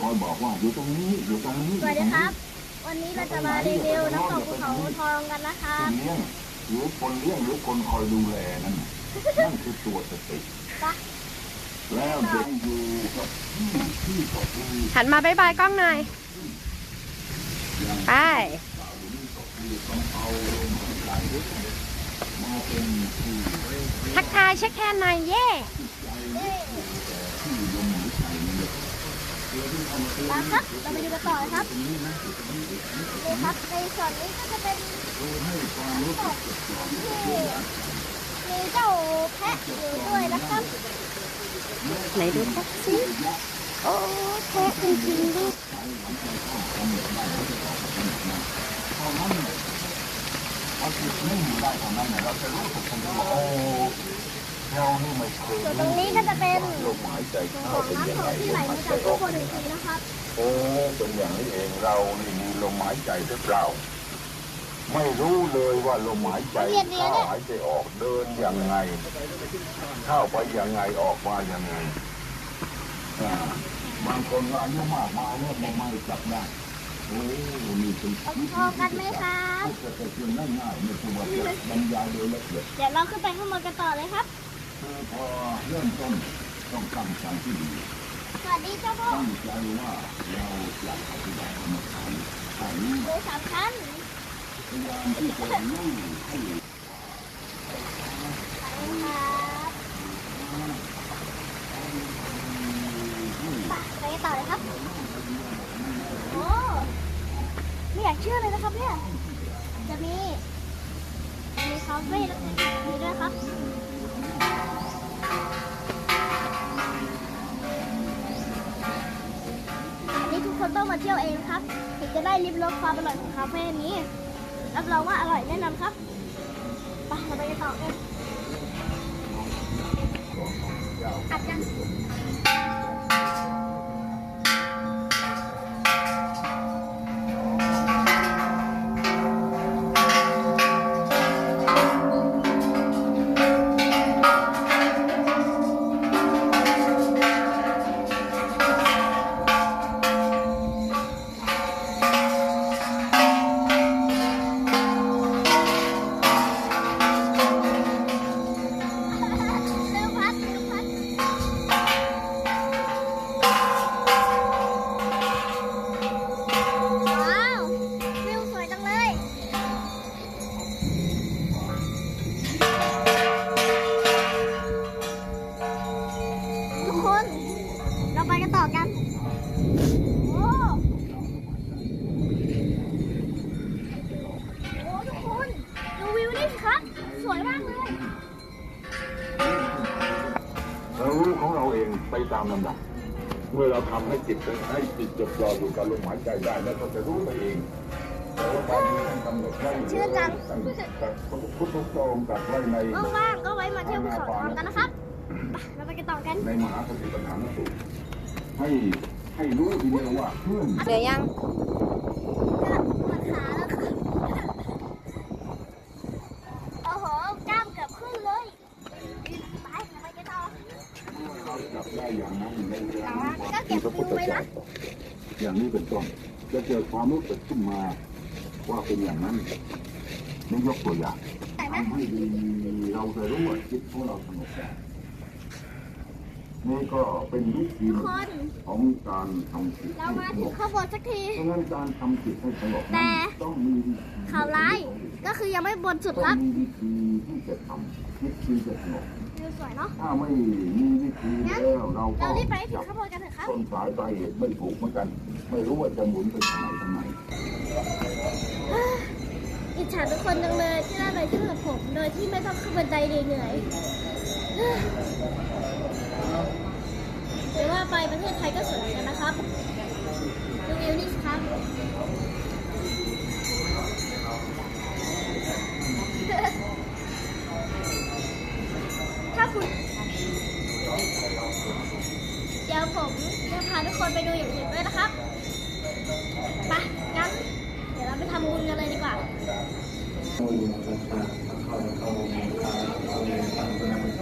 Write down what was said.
คอยบอกว่าอยู่ตรงนี้อยู่ตรงนี้สวัสดีครับ วันนี้เราจะมารีวิวน้ำตกภูเขาทองกันนะครัคบนเลี้ยงหรือคนเลี้ยงหรือคนคอยดูแลนั่นน่ะนั่นคือตัวสติไปแล้วเด็กอยู่กับที่ที่ก็คือหันมาบายบายกล้องหน่อยไปต้องเอาลมหายใจมาเป็นที่ทักทายเช็คแคนหน่อยเย่ ที่ลมหายใจนี่แหละ มาครับ เราไปดูกันต่อเลยครับนี่ครับ ในส่วนนี้ก็จะเป็นให้ความรู้สึกที่มีเจ้าแพะอยู่ด้วยนะครับ ไหนดูสักสิโอ้แท้จริงๆด้วยเอาคือไม่อยู่ได้เท่านั้นเนี่ยเราจะรู้สึกทันทีว่าโอ้ ส่วนตรงนี้ก็จะเป็นลมหายใจขเข้าองเป็นน้ำยังตไงกที่ลไหลมหายมาใจจากอทุอกกคนอีกทีนะครับโอ้เป็นอย่างนี้เองเรานี่มีลมหายใจหรือเปล่า ไม่รู้เลยว่าลมหายใจเข้าหายใจออกเดินยังไง เข้าไปยังไงออกมายังไงอ่าบางคนก็อายุมากมาเริ่มไม่จับได้โอ้นี่เป็นพอกันไหมครับจะเป็นเพียงง่ายๆไม่ใช่ว่าจะบรรยายโดยละเอียดเดี๋ยวเราขึ้นไปข้างบนกันต่อเลยครับ คือพอเริ่มต้นต้องตั้งใจที่ดีสวัสดีเจ้าพ่อตั้งใจว่าเราอยากปฏิบัติกรรมฐานให้รู้หมูสามชั้นพยายามที่จะรู้ให้ครับไปกันต่อเลยครับ โอ้ไม่อยากเชื่อเลยนะครับเนี่ย จะมี มีคาเฟ่แล้วก็มีด้วยครับ คนต้องมาเที่ยวเองครับถึงจะได้ริมรสความอร่อยของคาเฟ่นี้รับรองว่าอร่อยแน่นอนครับไปเราไปต่อกัน เราไปกันต่อกันโอ้โอ้ทุกคนดูวิวนี่สิครับ สวยมากเลย เรารู้ของเราเองไปตามลำดับ เมื่อเราทำให้จิตให้จิตจดจ่ออยู่กับลมหายใจได้แล้วก็จะรู้ไปเองแต่ว่าตอนนี้ท่านกำหนดไว้ชื่อจังท่านตัดพุทธโธตัดไว้ใน ว่างๆก็ไว้มาเที่ยวภูเขาทองกันนะครับไปเราไปกันต่อกัน ในมหาสติปัฏฐานสูตร ให้ให้รู้ทีเดียวว่าเพื่อนเหลือยังปวดขาแล้วค่ะโอ้โหกล้ามเกือบครึ่งเลยไปเราไปกันต่อเราจับได้อย่างนั้นในเวลาก็เก็ที่บพระพุทธไว้นะเจ้าอย่างนี้เป็นต้นจะเกิดความรู้สึกขึ้นมาว่าเป็นอย่างนั้นนี่ยกตัวอย่างไหนนะทำให้ดีเราจะรู้ว่าจิตของเราสงบได้ นี่ก็เป็นวิธีทุกคนของการทำจิตเราให้มาสถึงงบข้างบนสักทีเพราะฉะนั้นการทำจิตให้สงบแต่นั้นต้องมีวิธีข่าวร้ายก็คือยังไม่บนสุดต้อครังบมีวิธีที่จะทำจิตที่จะสงบวิวสวยเนาะถ้าไม่มีวิธีแล้วเราก็เรารีบไปให้ถึจังบข้างบนกันเถอะครับต้นสายปลายเหตุไม่ถูกเหมือนกัน ไม่รู้ว่าจะหมุนไปทางไหนทางไหนอิจฉาทุกคนจังเลยที่ได้ไปเที่ยวกับผม โดยที่ไม่ต้องขึ้นบันไดเหนื่อยๆ หรือว่าไปประเทศไทยก็สวยนกันนะครับดูวิวนี่สิครับถ้าคุณเดี๋ยวผมจะพาทุกคนไปดูอย่างอื่นด้วยนะครับไปงั้นเดี๋ยวเราไปทำบุญกันเลยดีกว่าโอ้ย